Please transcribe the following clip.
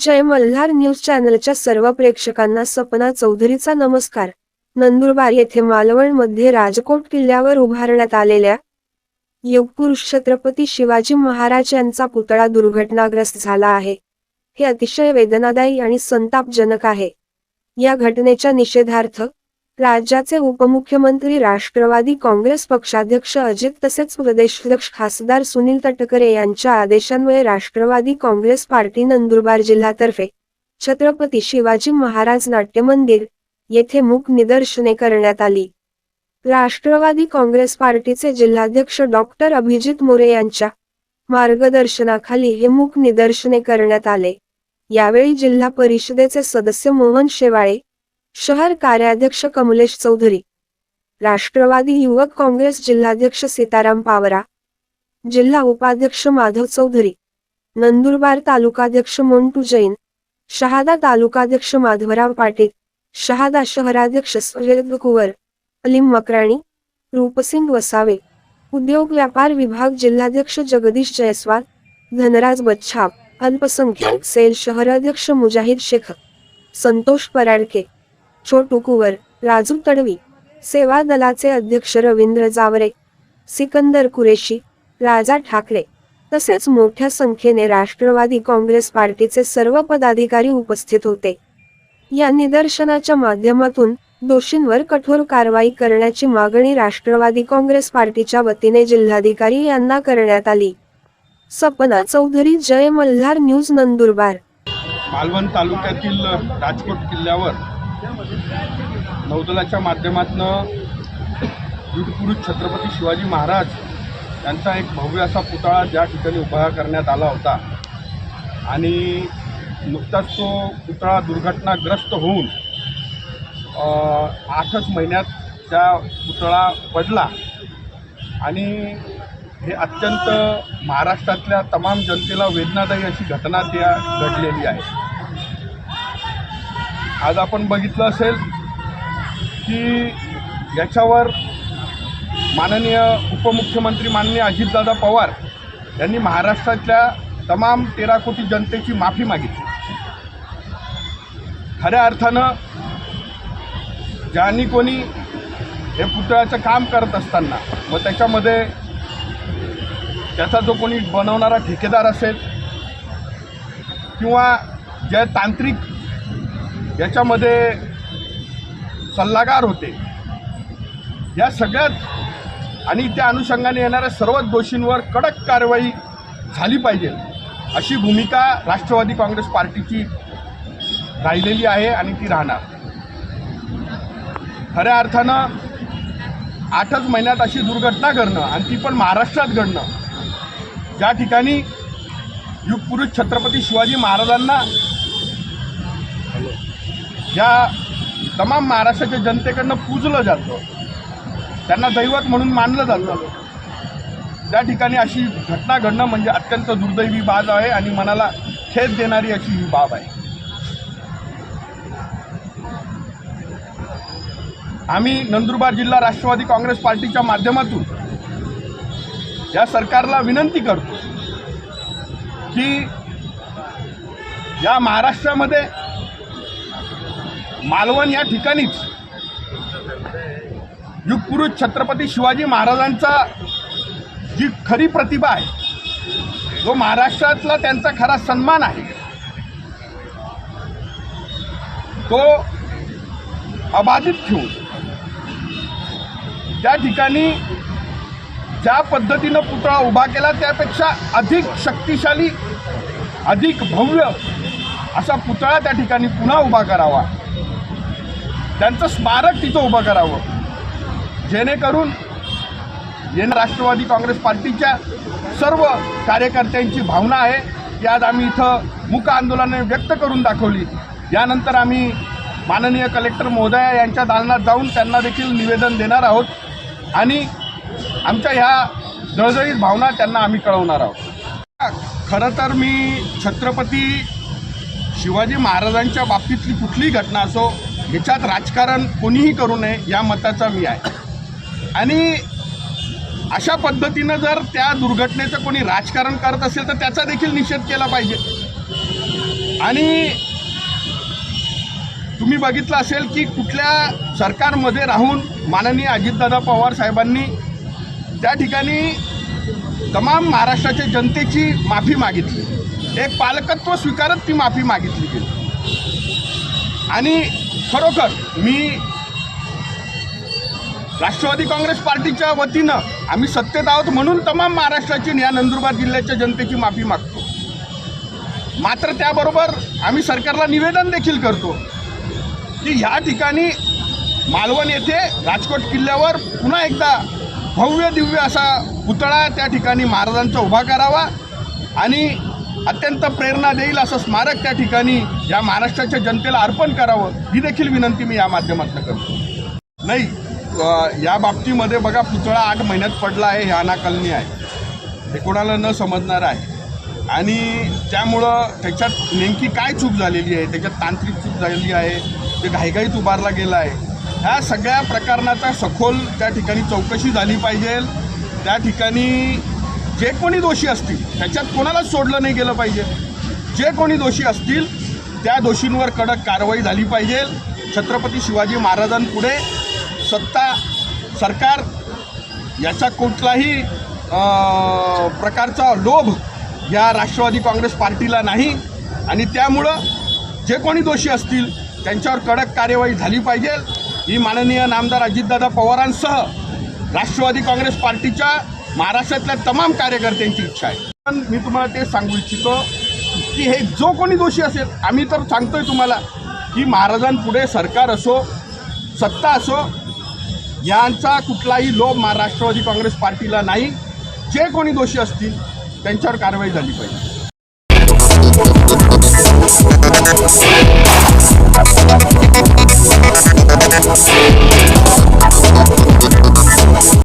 जय Malhar news चॅनलच्या सर्व प्रेक्षकांना सपना चौधरीचा नमस्कार. नंदुरबार येथे मालवणमध्ये राजकोट किल्ल्यावर उभारण्यात आलेल्या युगपुरुष छत्रपती शिवाजी महाराज यांचा पुतळा दुर्घटनाग्रस्त झाला आहे. हे अतिशय वेदनादायी आणि संतापजनक आहे. या घटनेच्या निषेधार्थ राज्याचे उपमुख्यमंत्री राष्ट्रवादी काँग्रेस पक्षाध्यक्ष अजित तसेच प्रदेशाध्यक्ष खासदार सुनील तटकरे यांच्या आदेशान्वये राष्ट्रवादी काँग्रेस पार्टी नंदुरबार जिल्हातर्फे छत्रपती शिवाजी महाराज नाट्य मंदिर येथे मूक निदर्शने करण्यात आली. राष्ट्रवादी काँग्रेस पार्टीचे जिल्हाध्यक्ष डॉक्टर अभिजित मोरे यांच्या मार्गदर्शनाखाली हे मूक निदर्शने करण्यात आले. यावेळी जिल्हा परिषदेचे सदस्य मोहन शेवाळे शहर कार्याध्यक्ष कमलेश चौधरी राष्ट्रवादी युवक काँग्रेस जिल्हाध्यक्ष सीताराम पावरा जिल्हा उपाध्यक्ष माधव चौधरी नंदुरबार तालुकाध्यक्ष मोंटू जैन शहादा तालुकाध्यक्ष माधवराव पाटील शहादा शहराध्यक्ष सुरेंद्र कुवर अलीम मकराणी रूपसिंग वसावे उद्योग व्यापार विभाग जिल्हाध्यक्ष जगदीश जयस्वाल धनराज बच्छाप अल्पसंख्याक सेल शहराध्यक्ष मुजाहिद शेख संतोष पराडके छोटुकुवर राजू तडवी. सेवा दलाचे अध्यक्ष रवींद्र जावरे सिकंदर कुरेशी राजा ठाकरे तसेच मोठ्या संख्येने राष्ट्रवादी काँग्रेस पार्टीचे सर्व पदाधिकारी उपस्थित होते. या निदर्शनाच्या माध्यमातून दोषींवर कठोर कारवाई करण्याची मागणी राष्ट्रवादी काँग्रेस पार्टीच्या वतीने जिल्हाधिकारी यांना करण्यात आली. सपना चौधरी जय मल्हार न्यूज नंदुरबार. मालवण तालुक्यातील राजकोट किल्ल्यावर नौदलाच्या माध्यमातून युद्धपुरुष छत्रपती शिवाजी महाराज यांचा एक भव्य असा पुतळा ज्या ठिकाणी उभा करण्यात आला होता. आणि नुकताच तो पुतळा दुर्घटनाग्रस्त होऊन आठच महिन्यात त्या पुतळा पडला. आणि हे अत्यंत महाराष्ट्रातल्या तमाम जनतेला वेदनादायी अशी घटना त्या घडलेली आहे. आज आपण बघितलं असेल की याच्यावर माननीय उपमुख्यमंत्री माननीय अजितदादा पवार यांनी महाराष्ट्रातल्या तमाम तेरा कोटी जनतेची माफी मागितली. खऱ्या अर्थानं ज्यांनी कोणी हे पुतळ्याचं काम करत असताना व त्याच्यामध्ये त्याचा जो कोणी बनवणारा ठेकेदार असेल किंवा ज्या तांत्रिक याच्यामध्ये सल्लागार होते. या सगळ्यात आणि त्या अनुषंगाने येणाऱ्या सर्वच दोषींवर कडक कारवाई झाली पाहिजे अशी भूमिका राष्ट्रवादी काँग्रेस पार्टीची राहिलेली आहे आणि ती राहणार. खऱ्या अर्थानं आठच महिन्यात अशी दुर्घटना घडणं आणि ती पण महाराष्ट्रात घडणं ज्या ठिकाणी युगपुरुष छत्रपती शिवाजी महाराजांना या तमाम महाराष्ट्राच्या जनतेकडनं पूजलं जातं त्यांना दैवत म्हणून मानलं जातं. त्या ठिकाणी अशी घटना घडणं म्हणजे अत्यंत दुर्दैवी बाब आहे आणि मनाला खेद देणारी अशी ही बाब आहे. आम्ही नंदुरबार जिल्हा राष्ट्रवादी काँग्रेस पार्टीच्या माध्यमातून या सरकारला विनंती करतो की या महाराष्ट्रामध्ये मालवण या ठिकाणीच युगपुरुष छत्रपती शिवाजी महाराजांचा जी खरी प्रतिभा आहे जो महाराष्ट्रातला त्यांचा खरा सन्मान आहे तो अबाधित ठेवून त्या ठिकाणी ज्या पद्धतीनं पुतळा उभा केला त्यापेक्षा अधिक शक्तिशाली अधिक भव्य असा पुतळा त्या ठिकाणी पुन्हा उभा करावा. त्यांचं स्मारक तिथं उभं करावं. जेणेकरून येणं राष्ट्रवादी काँग्रेस पार्टीच्या सर्व कार्यकर्त्यांची भावना आहे. की आज आम्ही इथं मुक आंदोलने व्यक्त करून दाखवली. यानंतर आम्ही माननीय कलेक्टर महोदया यांच्या दालनात जाऊन त्यांना देखील निवेदन देणार आहोत. आणि आमच्या ह्या जळजळीत भावना त्यांना आम्ही कळवणार आहोत. खरं तर मी छत्रपती शिवाजी महाराजांच्या बाबतीतली कुठलीही घटना असो ह्याच्यात राजकारण कोणीही करू नये या मताचा मी आहे. आणि अशा पद्धतीनं जर त्या दुर्घटनेचं कोणी राजकारण करत असेल तर त्याचा देखील निषेध केला पाहिजे. आणि तुम्ही बघितलं असेल की कुठल्या सरकारमध्ये राहून माननीय अजितदादा पवार साहेबांनी त्या ठिकाणी तमाम महाराष्ट्राच्या जनतेची माफी मागितली. एक पालकत्व स्वीकारत ती माफी मागितली गेली. आणि खरोखर मी राष्ट्रवादी काँग्रेस पार्टीच्या वतीनं आम्ही सत्तेत आहोत म्हणून तमाम महाराष्ट्राची या नंदुरबार जिल्ह्याच्या जनतेची माफी मागतो. मात्र त्याबरोबर आम्ही सरकारला निवेदन देखील करतो की ह्या ठिकाणी मालवण येथे राजकोट किल्ल्यावर पुन्हा एकदा भव्य दिव्य असा पुतळा त्या ठिकाणी महाराजांचा उभा करावा आणि अत्यंत प्रेरणा देईल असं स्मारक त्या ठिकाणी या महाराष्ट्राच्या जनतेला अर्पण करावं ही देखील विनंती मी या माध्यमातून करतो. नाही या बाबतीमध्ये बघा पुतळा आठ महिन्यात पडला आहे हे अनाकलनीय आहे. हे कोणाला न समजणार आहे. आणि त्यामुळं त्याच्यात नेमकी काय चूक झालेली आहे त्याच्यात तांत्रिक चूक झालेली आहे ते घाईघाईत उभारला गेला आहे. ह्या सगळ्या प्रकरणाचा सखोल त्या ठिकाणी चौकशी झाली पाहिजे. त्या ठिकाणी जे कोणी दोषी असतील त्याच्यात कोणालाच सोडलं नाही गेलं पाहिजे. जे कोणी दोषी असतील त्या दोषींवर कडक कारवाई झाली पाहिजे. छत्रपती शिवाजी महाराजांपुढे सत्ता सरकार याचा कुठलाही प्रकारचा लोभ या राष्ट्रवादी काँग्रेस पार्टीला नाही. आणि त्यामुळं जे कोणी दोषी असतील त्यांच्यावर कडक कार्यवाही झाली पाहिजे. ही माननीय नामदार अजितदादा पवारांसह राष्ट्रवादी काँग्रेस पार्टीच्या महाराष्ट्रातल्या तमाम कार्यकर्त्यांची इच्छा आहे. पण मी तुम्हाला ते सांगू इच्छितो की हे जो कोणी दोषी असेल आम्ही तर सांगतोय तुम्हाला की महाराजांपुढे सरकार असो सत्ता असो यांचा कुठलाही लोभ महाराष्ट्रवादी काँग्रेस पार्टीला नाही. जे कोणी दोषी असतील त्यांच्यावर कारवाई झाली पाहिजे.